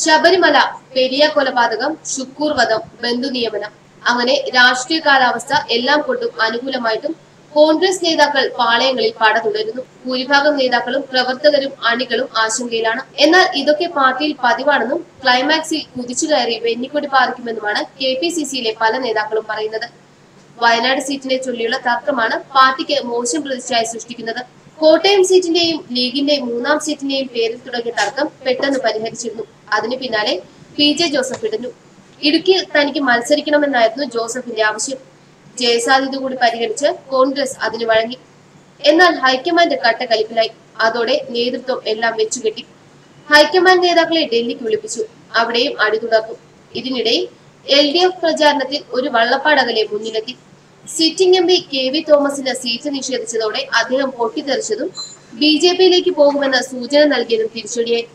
ശബരിമല പെരിയ കൊലപാതകം ശുക്കൂർ വധം ബന്ധു നിയമനം അങ്ങനെ രാഷ്ട്രീയ കാലാവസ്ഥ എല്ലാം കൊണ്ടും അനുകൂലമായിട്ടും കോൺഗ്രസ് നേതാക്കൾ പാളയങ്ങളിൽ പട തുടരുന്നു. ഭൂരിഭാഗം നേതാക്കളും പ്രവർത്തകരും അണികളും ആശങ്കയിലാണ്. എന്നാൽ ഇതൊക്കെ പാർട്ടിയിൽ പതിവാണെന്നും ക്ലൈമാക്സിൽ കുതിച്ചു കയറി വെന്നിക്കൊടി പാറിക്കുമെന്നുമാണ് കെ പി സി സിയിലെ പല നേതാക്കളും പറയുന്നത്. വയനാട് സീറ്റിനെ ചൊല്ലിയുള്ള തർക്കമാണ് പാർട്ടിക്ക് മോശം പ്രതിച്ഛായ സൃഷ്ടിക്കുന്നത്. കോട്ടയം സീറ്റിന്റെയും ലീഗിന്റെ മൂന്നാം സീറ്റിന്റെയും പേരിൽ തുടങ്ങിയ തർക്കം പെട്ടെന്ന് പരിഹരിച്ചിരുന്നു. അതിന് പിന്നാലെ പി ജെ ജോസഫ് ഇടുന്നു. ഇടുക്കി തനിക്ക് മത്സരിക്കണമെന്നായിരുന്നു ജോസഫിന്റെ ആവശ്യം. ജയസാധ്യത കൂടി പരിഗണിച്ച് കോൺഗ്രസ് അതിന് വഴങ്ങി. എന്നാൽ ഹൈക്കമാൻഡ് കട്ടകലിപ്പിലായി അതോടെ നേതൃത്വം എല്ലാം വെച്ചുകെട്ടി. ഹൈക്കമാൻഡ് നേതാക്കളെ ഡൽഹിക്ക് വിളിപ്പിച്ചു. അവിടെയും അടി തുടർന്നു ഇതിനിടെ എൽ ഡി എഫ് പ്രചാരണത്തിൽ ഒരു വള്ളപ്പാടകലെ മുന്നിലെത്തി. Sitting M P K V തോമസിന് സീറ്റ് നിഷേധിച്ചതോടെ അദ്ദേഹം പൊട്ടിത്തെറിച്ചതും ബി ജെ പിയിലേക്ക് പോകുമെന്ന സൂചന നൽകിയതും തിരിച്ചടിയായി.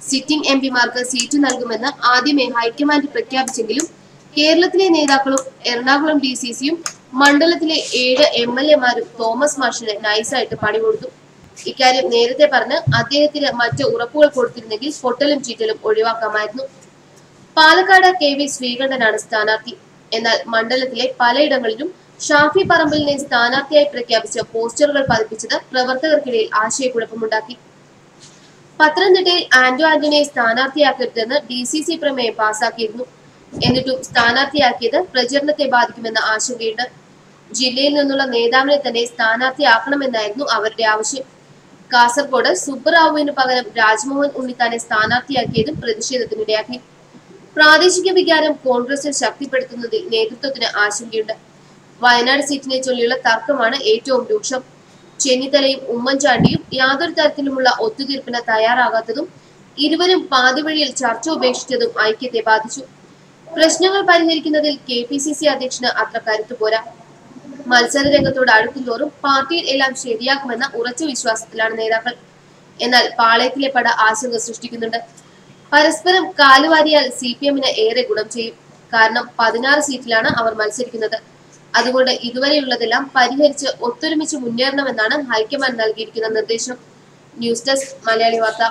സിറ്റിംഗ് എം പിമാർക്ക് സീറ്റ് നൽകുമെന്ന് ആദ്യമേ ഹൈക്കമാൻഡ് പ്രഖ്യാപിച്ചെങ്കിലും കേരളത്തിലെ നേതാക്കളും എറണാകുളം ഡി സി സിയും മണ്ഡലത്തിലെ ഏഴ് എം എൽ എമാരും തോമസ് മാഷിന് നൈസായിട്ട് പണി കൊടുത്തു. ഇക്കാര്യം നേരത്തെ പറഞ്ഞ് അദ്ദേഹത്തിന് മറ്റ് ഉറപ്പുകൾ കൊടുത്തിരുന്നെങ്കിൽ പൊട്ടലും ചീറ്റലും ഒഴിവാക്കാമായിരുന്നു. പാലക്കാട് കെ വി ശ്രീകണ്ഠനാണ് സ്ഥാനാർത്ഥി. എന്നാൽ മണ്ഡലത്തിലെ പലയിടങ്ങളിലും ഷാഫി പറമ്പലിനെ സ്ഥാനാർത്ഥിയായി പ്രഖ്യാപിച്ച പോസ്റ്ററുകൾ പതിപ്പിച്ചത് പ്രവർത്തകർക്കിടയിൽ ആശയക്കുഴപ്പമുണ്ടാക്കി. പത്തനംതിട്ടയിൽ ആന്റോ ആന്റണിയെ സ്ഥാനാർത്ഥിയാക്കരുതെന്ന് ഡി സി സി പ്രമേയം പാസാക്കിയിരുന്നു. എന്നിട്ടും സ്ഥാനാർത്ഥിയാക്കിയത് പ്രചരണത്തെ ബാധിക്കുമെന്ന ആശങ്കയുണ്ട്. ജില്ലയിൽ നിന്നുള്ള നേതാവിനെ തന്നെ സ്ഥാനാർത്ഥിയാക്കണമെന്നായിരുന്നു അവരുടെ ആവശ്യം. കാസർഗോഡ് സുബ്ബറാവുവിന് പകരം രാജ്മോഹൻ ഉണ്ണിത്താനെ സ്ഥാനാർത്ഥിയാക്കിയതും പ്രതിഷേധത്തിനിടയാക്കി. പ്രാദേശിക വികാരം കോൺഗ്രസിൽ ശക്തിപ്പെടുത്തുന്നതിൽ നേതൃത്വത്തിന് ആശങ്കയുണ്ട്. വയനാട് സീറ്റിനെ ചൊല്ലിയുള്ള തർക്കമാണ് ഏറ്റവും രൂക്ഷം. ചെന്നിത്തലയും ഉമ്മൻചാണ്ടിയും യാതൊരു തരത്തിലുമുള്ള ഒത്തുതീർപ്പിന് തയ്യാറാകാത്തതും ഇരുവരും പാതിവഴിയിൽ ചർച്ച ഉപേക്ഷിച്ചതും ഐക്യത്തെ ബാധിച്ചു. പ്രശ്നങ്ങൾ പരിഹരിക്കുന്നതിൽ കെ പി സി സി അധ്യക്ഷന് അത്ര കരുത്തു പോരാ. മത്സര രംഗത്തോട് അടുക്കുന്തോറും പാർട്ടിയിൽ എല്ലാം ശരിയാക്കുമെന്ന ഉറച്ച വിശ്വാസത്തിലാണ് നേതാക്കൾ. എന്നാൽ പാളയത്തിലെ പട ആശങ്ക സൃഷ്ടിക്കുന്നുണ്ട്. പരസ്പരം കാലുവാരിയാൽ സി ഏറെ ഗുണം ചെയ്യും. കാരണം പതിനാറ് സീറ്റിലാണ് അവർ മത്സരിക്കുന്നത്. അതുകൊണ്ട് ഇതുവരെയുള്ളതെല്ലാം പരിഹരിച്ച് ഒത്തൊരുമിച്ച് മുന്നേറണമെന്നാണ് ഹൈക്കമാൻഡ് നൽകിയിരിക്കുന്ന നിർദ്ദേശം. ന്യൂസ് ഡെസ്ക് മലയാളി വാർത്ത.